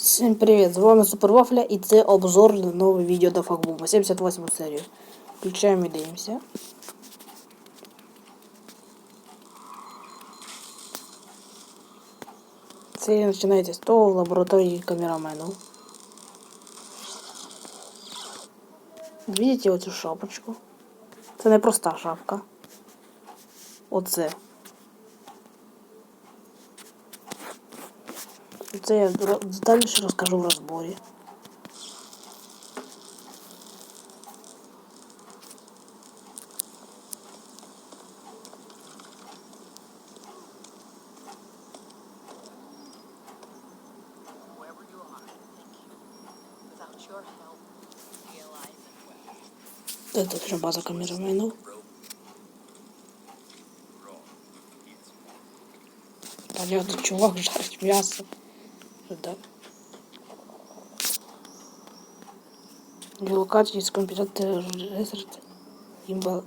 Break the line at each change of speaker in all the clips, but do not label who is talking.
Всім привіт! З вами Супер Вафля і це обзор на нове відео до Факбума, 78 серію. Включаємо і дивимося. Серія починається з того в лабораторії камерамену. Видите оцю шапочку? Це не проста шапка. Оце. Это я дальше расскажу в
разборе.
Это уже база камеры войну. Понятно, чувак жарить мясо. Да. Локації з комп'ютер Резерт. Імба.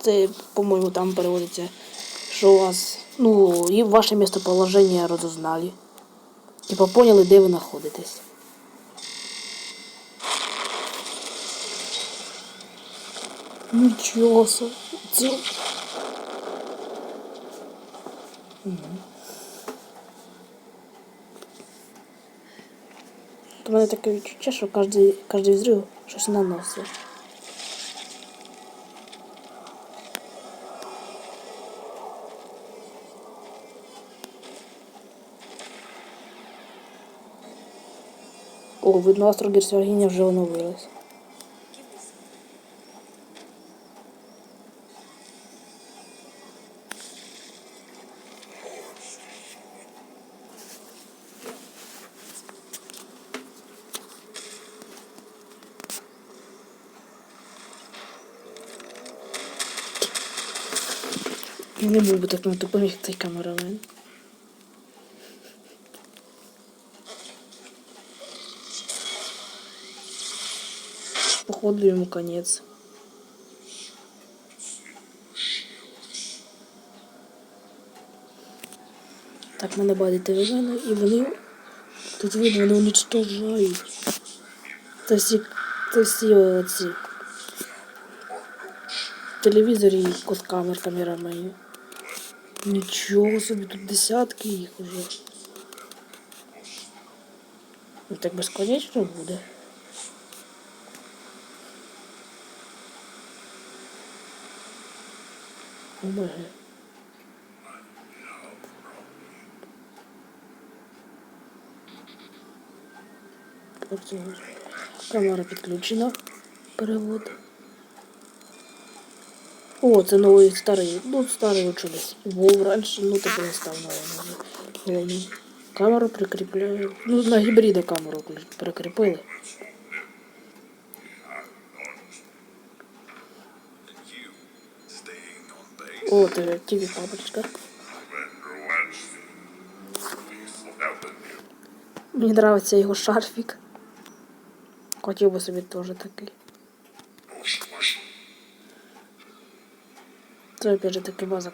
Це, по-моєму, там переводиться, що у вас, ну, і ваше місцеположення розузнали. Типа поняли, де ви знаходитесь. Нічого собі. Це... У мене таке відчуття, що кожен, кожен взрив щось наносить. О, видно, астрогерцогиня вже оновилась. Не був би таким тупим, як цей камерамен. Походу йому конець. Так, мене бадить телевізор, і вони тут видно, вони уничтожають. Це всі, це всі оці телевізорі і код камер. Нічого собі, тут десятки їх уже. Ну так безконечно буде. Працює. Камера підключена. Перевод. О, це новий старий. Ну, старий десь. Був раніше, ну тепер не став. Головний. Камеру прикріпляю. Ну, на гібрида камеру прикріпили. О, це тіві папочка. Мені подобається його шарфік. Хотів би собі теж такий. Це опять же таки база.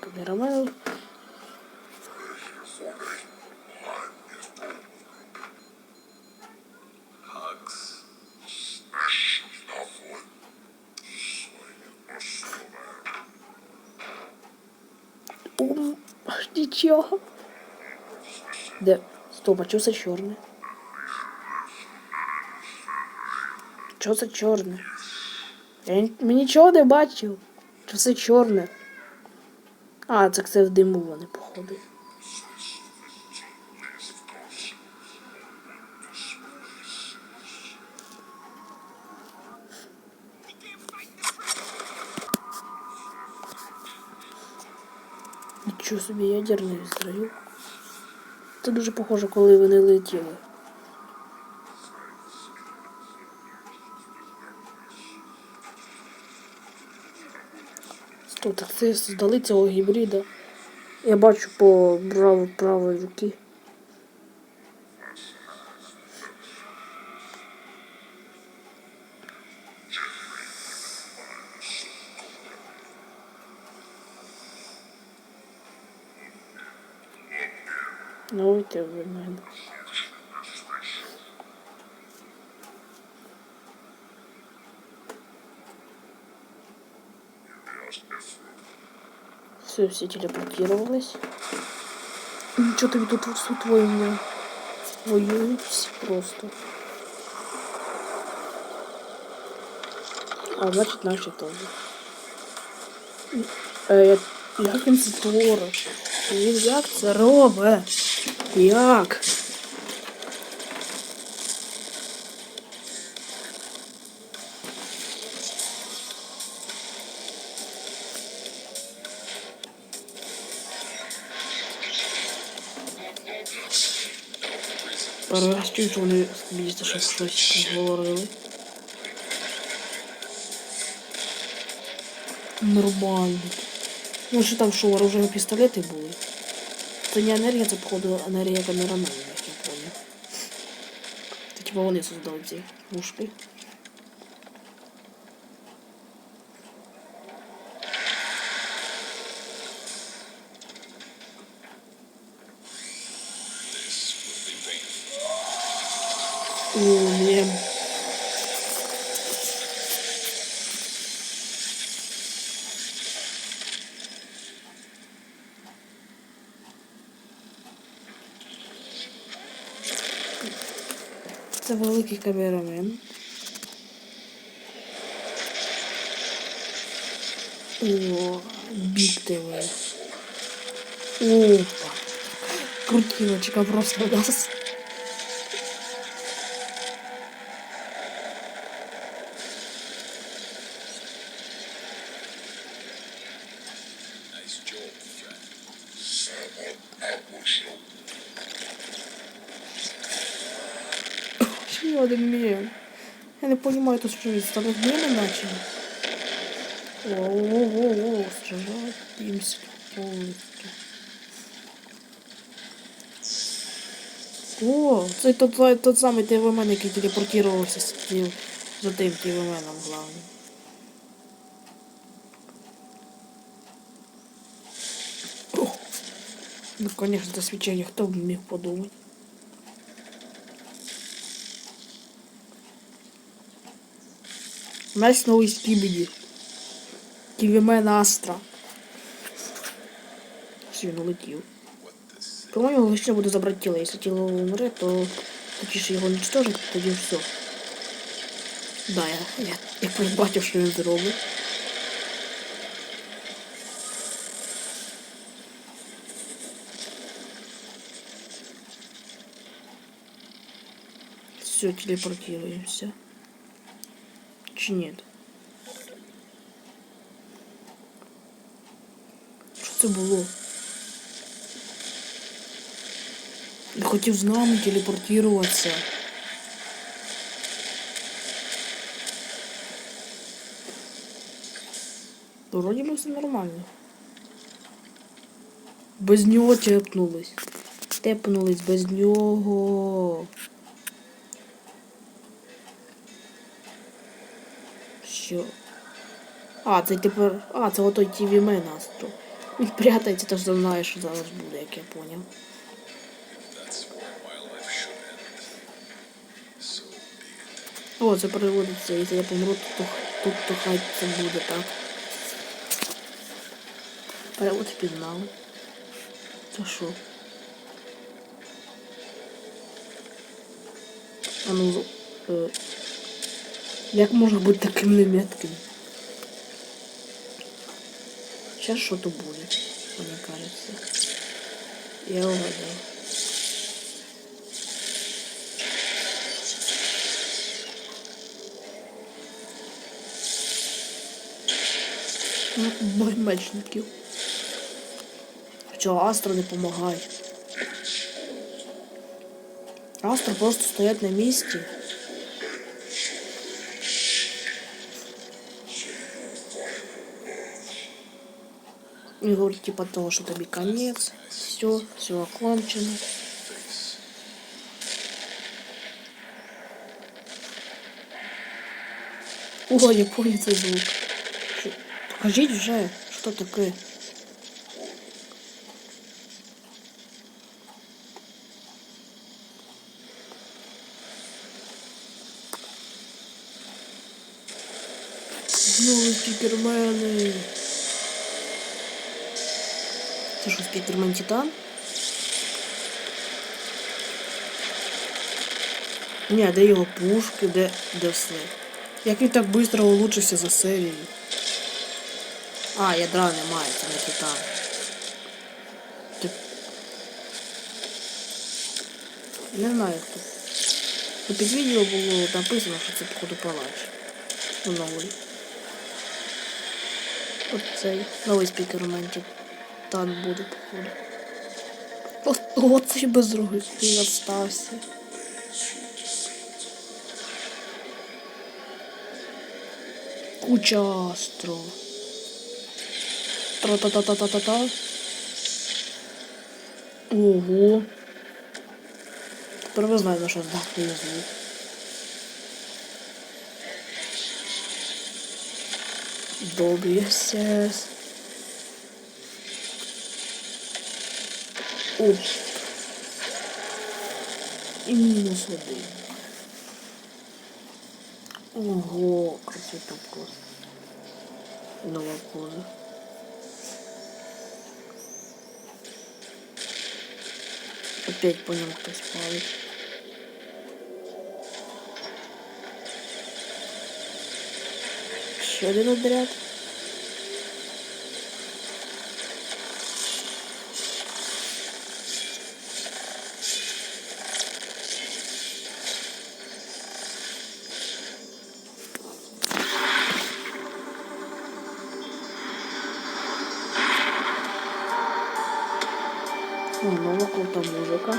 Ум, нічого. Де? Стоп, а чого це чорне? Чого це чорне? Я ні- нічого не бачив. Що це чорне? А, так це в диму вони походу. Нічого собі ядерний взрив. Це дуже похоже, коли вони летіли. Це создали цього гібрида. Я бачу по праву правої руки. Ну, ти в мене. Все, все телепортировались. Ничего ты тут вот тут воюют. Воюют все просто. А значит наши тоже. Е, як він? Він як це робить? Як? Що вони більше що щось говорили. Нормально. Ну, що там, що оружейні пістолети були? Це не енергія, це, походу, енергія камерамена, як я понял. Це типа вони создали ці пушки. Мем. Це великий камерамен. О, Биг ТВ. Опа. Крутилочка просто у нас. Ще один мем. Я не понимаю, то що від старих меми начали. О-о-о-о, сражать имся полностью. О, це тот, тот, тот самий ТВМен, який телепортувався з тим, за тим ТВМеном главним. О, Ну, конечно, це свечение, хто б міг подумати. Знаєш новий скібіді. Ківімен Астра. Все, він По-моєму, лише буде забрати тіло. Якщо тіло умре, то точніше його уничтожить, тоді все. Да, я, я, я побачив, що він зробить. Телепортируемся. Чи нет? Що це було? Я хотів з нами телепортуватися. Ну, Вроді все нормально. Без нього тепнулись. Тепнулись без нього. Що? А, це тепер. А, це отой TV Мен Астро. Він прятається, тож знає, що зараз буде, як я поняв. О, це переводиться, якщо я помру, то тут то хай це буде, так. Перевод впізнав. Це що? А ну, е, як може бути таким неметким? Сейчас что-то будет, мне кажется. Я угадал. Бой мечників. Хоча Астро не допомагає. Астро просто стоять на місці. И говорит типа того, что тебе конец, все, все окончено. О, я понял этот звук. Покажите уже, что такое. Новые Супермены. Це що, спікермен Титан? Ні, де його пушки, де, де все. Як він так швидко улучшився за серію. А, ядра немає, це не Титан. Не знаю хто. Ну, під відео було написано, що це походу палач. Ну, новий. От цей новий спікермен Титан буде, походу. О, о, цей безрогий остався. Куча астро. Тра-та-та-та-та-та-та. Ого. Тепер ви знаєте, на що здатний звук. Добрі сес. Оп. І мінус один. Ого, красота просто. Нова поза. Опять по нему хтось палить. Ще один отряд. Нова крута музика.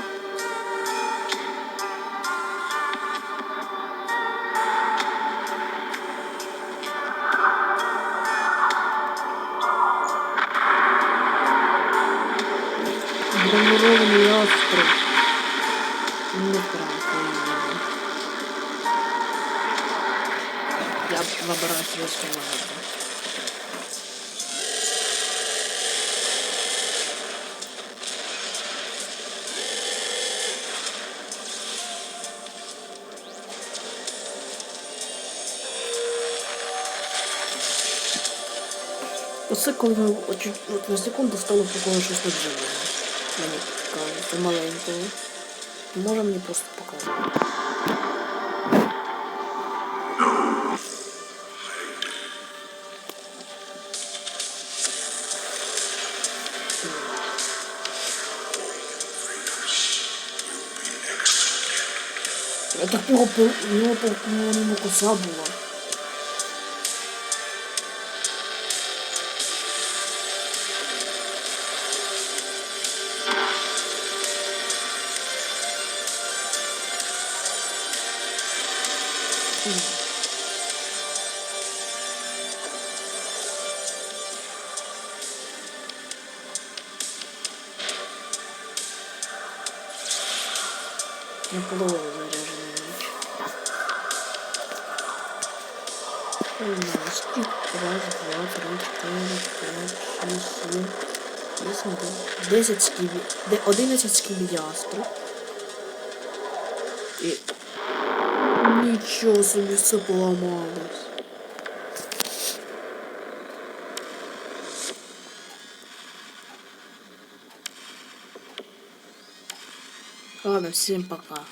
Бронированный остров. Не правда, я выбираю себе слово. Оце коли ми очі- от на секунду стало похоже щось надзвичайне. Мені кажеться, маленького. Може мені просто показати. Я так його по у нього по у Половину заряженный меч. Маски. Раз, два, три, чотири, п'ять, шість, сім, вісім, дев'ять. Десять скібі. Де одинадцять скібі ястру. І... Нічого собі все поламалось. Ладно, всем пока.